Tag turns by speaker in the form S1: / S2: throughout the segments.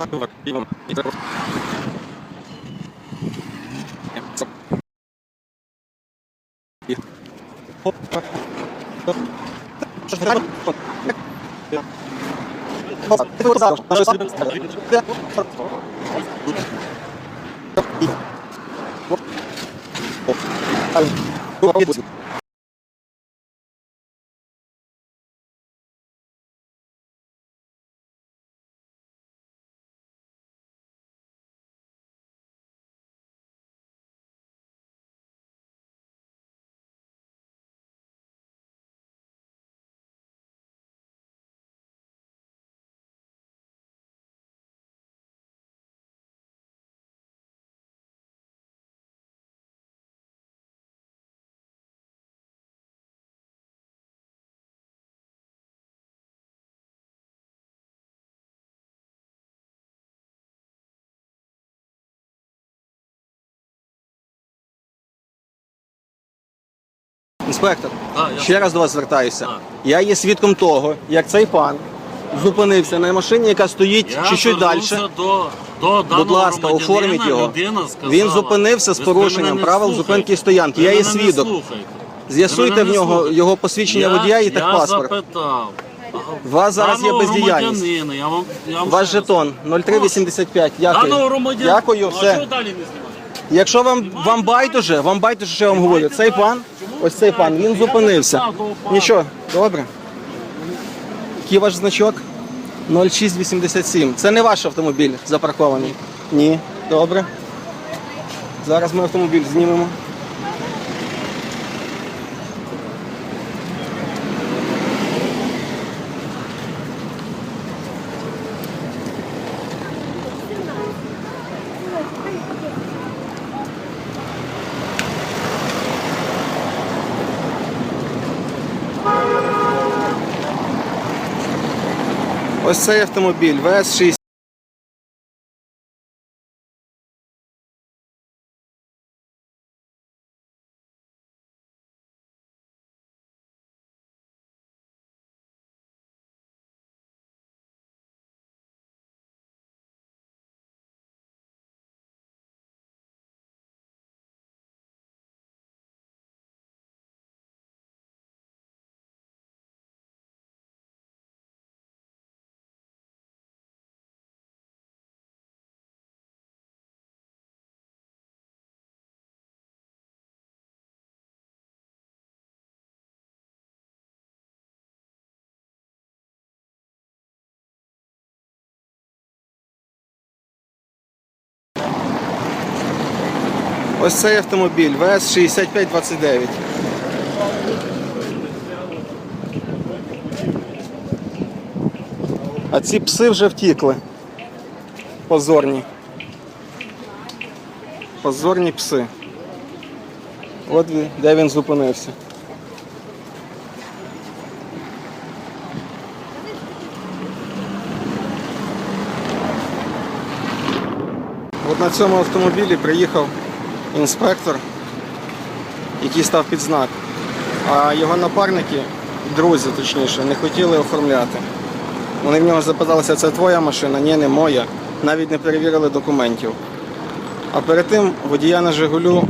S1: Hakkelback, Ivan, Itarov. Thank you. Інспектор,
S2: А, я-
S1: ще раз до вас звертаюся.
S2: А.
S1: Я є свідком того, як цей пан зупинився на машині, яка стоїть
S2: Я
S1: чуть-чуть далі.
S2: звернувся До, до даного
S1: Будь ласка,
S2: громадянина,
S1: оформіть його.
S2: Людина сказала,
S1: Він зупинився з
S2: «Ви
S1: порушенням
S2: мене не
S1: правил
S2: слухаєте.
S1: зупинки і стоянки.
S2: Ви
S1: Я є
S2: мене не
S1: свідок. З'ясуйте в
S2: не
S1: нього
S2: слухаєте.
S1: його посвідчення
S2: Я-
S1: водія і
S2: Я
S1: паспорт.
S2: запитав.
S1: У вас зараз є
S2: Даного
S1: бездіяльність.
S2: громадянина, Я вам, я вам
S1: Ваш
S2: ще раз-
S1: жетон 0385.
S2: Даного
S1: Дякую.
S2: громадянина.
S1: Дякую,
S2: Ну, А
S1: все.
S2: чого далі не знімаєте?
S1: Якщо вам, вам байдуже, вам байдуже, що я вам говорю. Цей пан, ось цей пан, він зупинився. Нічого, добре. Який ваш значок? 0687. Це не ваш автомобіль запаркований. Ні, добре. Зараз ми автомобіль знімемо. Ось цей автомобіль ВС-60. Ось цей автомобіль ВС-6529. А ці пси вже втікли. Позорні. Позорні пси. От де він зупинився. От на цьому автомобілі приїхав інспектор, який став під знак. А його напарники, друзі точніше, не хотіли оформляти. Вони в нього запиталися, це твоя машина? Ні, не моя. Навіть не перевірили документів. А перед тим водія на Жигулю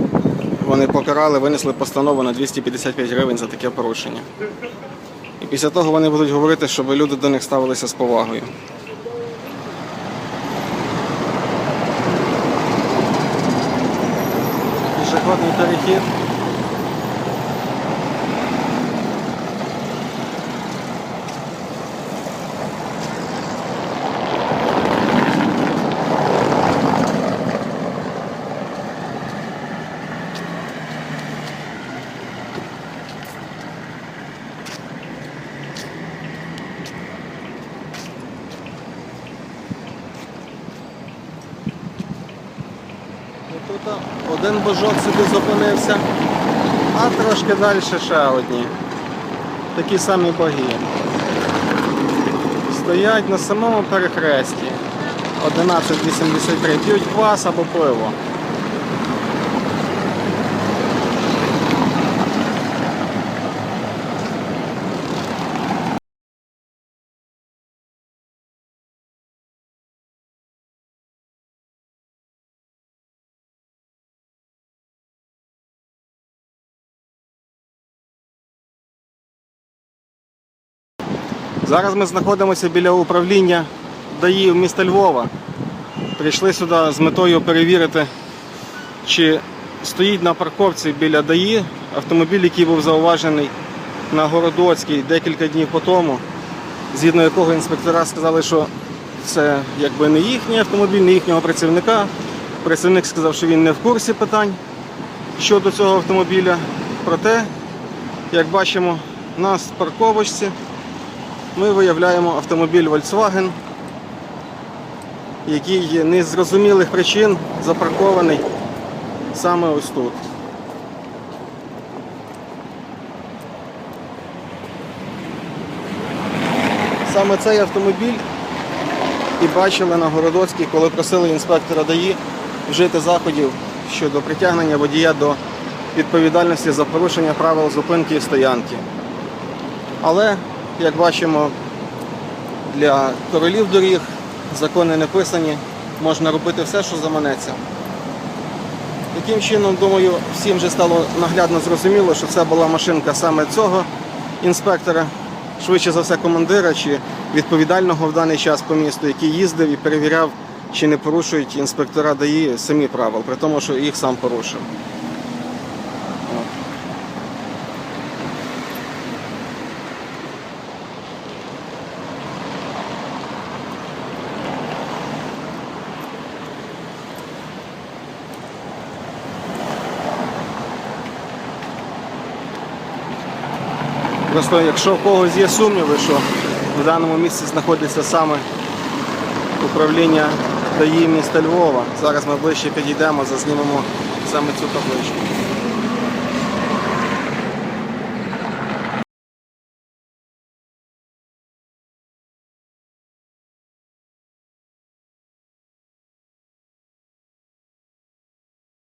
S1: вони покарали, винесли постанову на 255 гривень за таке порушення. І після того вони будуть говорити, щоб люди до них ставилися з повагою. Thank you. Тут один божок собі зупинився, а трошки далі ще одні. Такі самі боги. Стоять на самому перехресті. 11.83. П'ють квас або пиво. Зараз ми знаходимося біля управління ДАІ міста Львова. Прийшли сюди з метою перевірити, чи стоїть на парковці біля ДАІ автомобіль, який був зауважений на Городоцькій декілька днів по тому, згідно якого інспектора сказали, що це якби не їхній автомобіль, не їхнього працівника. Працівник сказав, що він не в курсі питань щодо цього автомобіля. Проте, як бачимо, на парковочці ми виявляємо автомобіль Volkswagen, який не з зрозумілих причин запаркований саме ось тут. Саме цей автомобіль і бачили на Городоцькій, коли просили інспектора ДАІ вжити заходів щодо притягнення водія до відповідальності за порушення правил зупинки і стоянки. Але, як бачимо, для королів доріг закони не писані, можна робити все, що заманеться. Таким чином, думаю, всім вже стало наглядно зрозуміло, що це була машинка саме цього інспектора, швидше за все командира чи відповідального в даний час по місту, який їздив і перевіряв, чи не порушують інспектора ДАІ самі правил, при тому, що їх сам порушив. Просто якщо в когось є сумніви, що в даному місці знаходиться саме управління ДАІ міста Львова, зараз ми ближче підійдемо, заснімемо саме цю табличку.